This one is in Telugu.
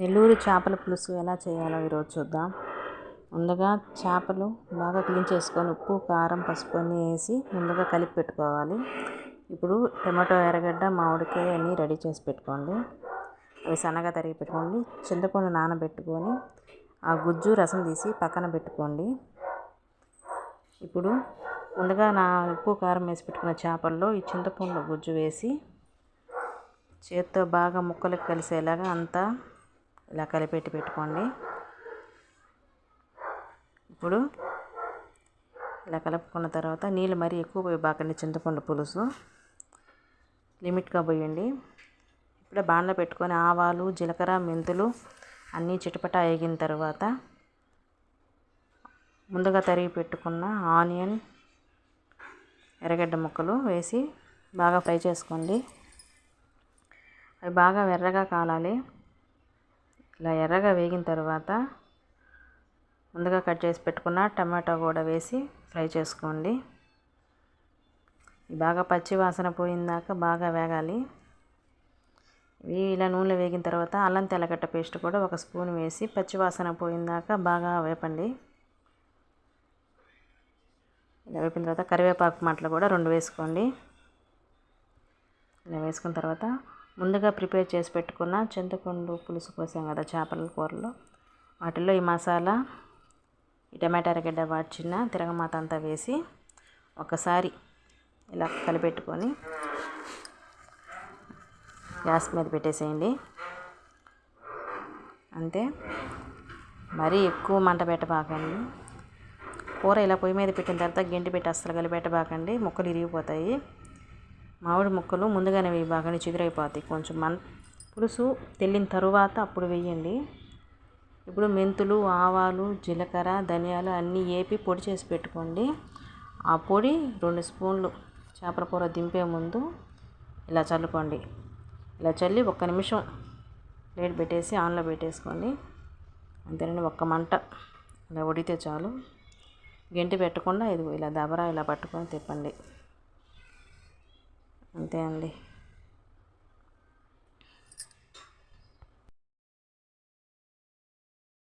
నెల్లూరు చేపల పులుసు ఎలా చేయాలో ఈరోజు చూద్దాం. ముందుగా చేపలు బాగా క్లీన్ చేసుకొని ఉప్పు కారం పసుపు అన్నీ వేసి ముందుగా కలిపి పెట్టుకోవాలి. ఇప్పుడు టమాటో ఎర్రగడ్డ మామిడికాయ అన్నీ రెడీ చేసి పెట్టుకోండి. అవి సన్నగా తరిగి పెట్టుకోండి. చింతపండు నానబెట్టుకొని ఆ గుజ్జు రసం తీసి పక్కన పెట్టుకోండి. ఇప్పుడు ముందుగా నా ఉప్పు కారం వేసి పెట్టుకున్న చేపల్లో ఈ చింతపండు గుజ్జు వేసి చేత్తో బాగా ముక్కలకు కలిసేలాగా అంతా ఇలా కలిపెట్టి పెట్టుకోండి. ఇప్పుడు ఇలా కలుపుకున్న తర్వాత నీళ్ళు మరీ ఎక్కువ పోయి బాకండి చింతపండు పులుసు. లిమిట్గా పోయండి. ఇప్పుడే బాండ్లో పెట్టుకొని ఆవాలు జీలకర్ర మెంతులు అన్నీ చిటపట వేగిన తర్వాత ముందుగా తరిగి పెట్టుకున్న ఆనియన్ ఎర్రగడ్డ ముక్కలు వేసి బాగా ఫ్రై చేసుకోండి. అవి బాగా ఎర్రగా కాలాలి. ఇలా ఎర్రగా వేగిన తర్వాత ముందుగా కట్ చేసి పెట్టుకున్న టమాటా కూడా వేసి ఫ్రై చేసుకోండి. బాగా పచ్చి వాసన పోయిందాక బాగా వేగాలి. ఇవి ఇలా నూనె వేగిన తర్వాత అల్లం తెల్లగడ్డ పేస్ట్ కూడా ఒక స్పూన్ వేసి పచ్చి వాసన పోయిందాక బాగా వేపండి. ఇలా వేపిన తర్వాత కరివేపాకు మంటలు కూడా రెండు వేసుకోండి. ఇలా వేసుకున్న తర్వాత ముందుగా ప్రిపేర్ చేసి పెట్టుకున్న చింతపండు పులుసు పోసాం కదా చేపల కూరలో. వాటిలో ఈ మసాలా ఈ టమాటా అరగడ్డ వాడిచిన తిరగమాత అంతా వేసి ఒకసారి ఇలా కలిపెట్టుకొని గ్యాస్ మీద పెట్టేసేయండి. అంతే. మరీ ఎక్కువ మంట పెట్టబాకండి. కూర ఇలా పొయ్యి మీద పెట్టిన తర్వాత గెంటి పెట్టి అస్సలు కలిపెట్టబాకండి. ముక్కలు ఇరిగిపోతాయి. మామిడి ముక్కలు ముందుగానే వేయబాకండి చిగురైపోతాయి. కొంచెం మన పులుసు తెల్లిన తరువాత అప్పుడు వేయండి. ఇప్పుడు మెంతులు ఆవాలు జీలకర్ర ధనియాలు అన్నీ వేపి పొడి చేసి పెట్టుకోండి. ఆ పొడి రెండు స్పూన్లు చేపల కూర దింపే ముందు ఇలా చల్లుకోండి. ఇలా చల్లి ఒక్క నిమిషం ప్లేట్ పెట్టేసి ఆన్లో పెట్టేసుకోండి. అంతేనండి ఒక్క మంట ఇలా ఉడితే చాలు. గెంటి పెట్టకుండా ఇది ఇలా దబరా ఇలా పట్టుకొని తిప్పండి. అంతే అండి.